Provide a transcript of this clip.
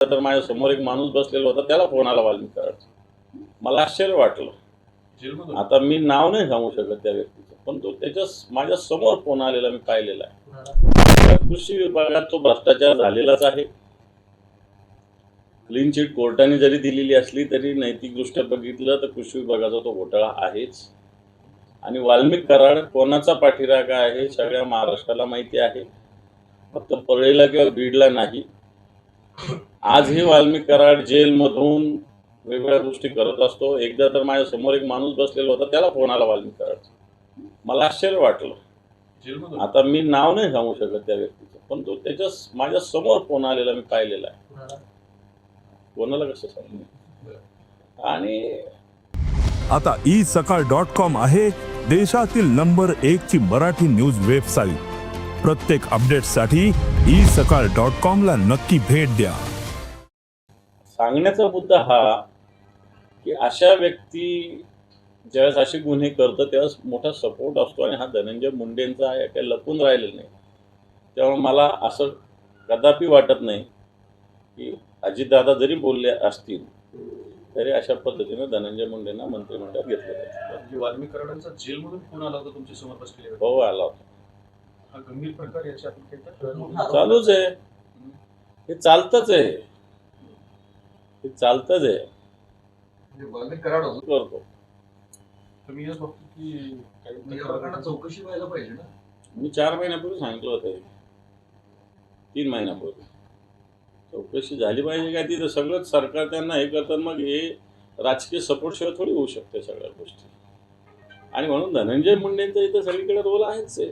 तर माझ्यासमोर एक माणूस बसलेला होता त्याला फोन आला वाल्मिक कराडचा मला आश्चर्य वाटलं. आता मी नाव नाही सांगू शकत त्या व्यक्तीचं पण तो त्याच्या माझ्यासमोर फोन आलेला मी पाहिलेला आहे. कृषी विभागात तो भ्रष्टाचार झालेलाच आहे. क्लीन चिट कोर्टाने जरी दिलेली असली तरी नैतिकदृष्ट्या बघितलं तर कृषी विभागाचा तो घोटाळा आहेच. आणि वाल्मिक कराड कोणाचा पाठीरागा आहे सगळ्या महाराष्ट्राला माहिती आहे. फक्त परळीला किंवा बीडला नाही. आजही वाल्मिक कराड जेलमधून वेगवेगळ्या गोष्टी करत असतो. एकदा तर माझ्यासमोर एक माणूस बसलेला होता त्याला फोन आला वाल्मिक कराडचा. मला आश्चर्य वाटलं. आता मी नाव नाही सांगू शकत त्या व्यक्तीचं पण तो त्याच्या माझ्यासमोर फोन आलेला मी पाहिलेला आहे. कोणाला कसं सांगू? आणि आता ई सकाळ डॉट कॉम आहे देशातील नंबर एक ची मराठी न्यूज वेबसाईट प्रत्येक अपडेटसाठी ई सकाळ डॉट कॉम ला नक्की भेट द्या. सांगण्याचा मुद्दा हा की अशा व्यक्ती ज्यावेळेस असे गुन्हे करतं त्यावेळेस मोठा सपोर्ट असतो आणि हा धनंजय मुंडेंचा आहे काही लपून राहिलेलं नाही. त्यामुळे मला असं कदापि वाटत नाही की अजितदादा जरी बोलले असतील तरी अशा पद्धतीनं धनंजय मुंडेंना मंत्रिमंडळात घेतलं कराडांचा जेलमधून फोन आला होता तुमच्यासमोर हो आला होता. हा गंभीर प्रकार याची आपण काही तक्रार- चालूच आहे. हे चालतच आहे. हे चालतच आहे. वाल्मिक कराड होतो. करतो. तर मी हेच बघतो की काही या तक्रार- प्रकरणात चौकशी व्हायला पाहिजे ना. मी चार महिन्यापूर्वी सांगितलं होतं हे. तीन महिन्यापूर्वी. चौकशी झाली पाहिजे काय तिथं? सगळंच सरकार त्यांना हे करतात मग हे राजकीय सपोर्ट शिवाय थोडी होऊ शकते सगळ्या गोष्टी. आणि म्हणून धनंजय मुंडेंचा इथं सगळीकडे रोल आहेच आहे.